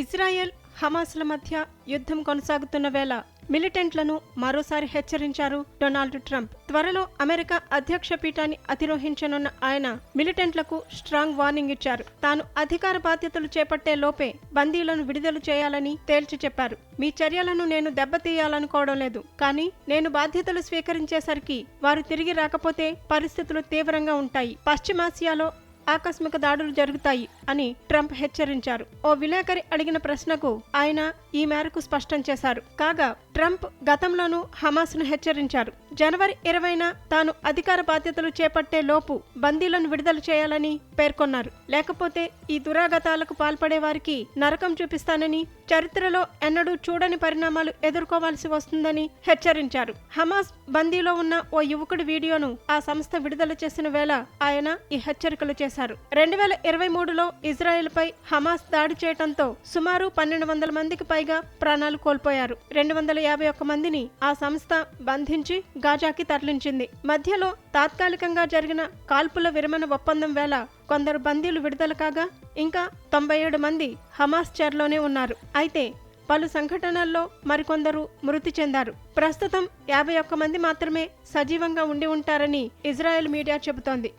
Israel హమాస్ల మధ్య యుద్ధం కొనసాగుతున్న వేళ మిలిటెంట్లను మరోసారి హెచ్చరించారు డొనాల్డ్ ట్రంప్. త్వరలో అమెరికా అధ్యక్ష పీఠాన్ని అధిరోహించనున్న ఆయన మిలిటెంట్లకు స్ట్రాంగ్ వార్నింగ్ ఇచ్చారు. తాను అధికార బాధ్యతలు చేపట్టే లోపే బందీలను విడుదల చేయాలని తేల్చి చెప్పారు. మీ చర్యలను నేను దెబ్బతీయాలనుకోవడం లేదు. కానీ నేను బాధ్యతలు స్వీకరించేసరికి వారు తిరిగి రాకపోతే పరిస్థితులు తీవ్రంగా ఉంటాయి. పశ్చిమాసియాలో ఆకస్మిక దాడులు జరుగుతాయి అని ట్రంప్ హెచ్చరించారు. ఓ విలేకరి అడిగిన ప్రశ్నకు ఆయన ఈ మేరకు స్పష్టం చేశారు. కాగా ట్రంప్ గతంలోనూ హమాస్ను హెచ్చరించారు. జనవరి ఇరవైన తాను అధికార బాధ్యతలు చేపట్టే లోపు బందీలను విడుదల చేయాలని పేర్కొన్నారు. లేకపోతే ఈ దురాగతాలకు పాల్పడే వారికి నరకం చూపిస్తానని చరిత్రలో ఎన్నడూ చూడని పరిణామాలు ఎదుర్కోవాల్సి వస్తుందని హెచ్చరించారు. హమాస్ బందీలో ఉన్న ఓ యువకుడి వీడియోను ఆ సంస్థ విడుదల చేసిన వేళ ఆయన ఈ హెచ్చరికలు చేశారు. రెండు వేల ఇరవై మూడులో ఇజ్రాయెల్పై హమాస్ దాడి చేయడంతో సుమారు పన్నెండు వందల మందికి పైగా ప్రాణాలు కోల్పోయారు. రెండు వందల యాభై ఒక్క మందిని ఆ సంస్థ బంధించి గాజాకి తరలించింది. మధ్యలో తాత్కాలికంగా జరిగిన కాల్పుల విరమణ ఒప్పందం వేళ కొందరు బందీలు విడుదల కాగా ఇంకా తొంభై ఏడు మంది హమాస్ చెరలోనే ఉన్నారు. అయితే పలు సంఘటనల్లో మరికొందరు మృతి చెందారు. ప్రస్తుతం యాభై ఒక్క మంది మాత్రమే సజీవంగా ఉండి ఉంటారని ఇజ్రాయెల్ మీడియా చెబుతోంది.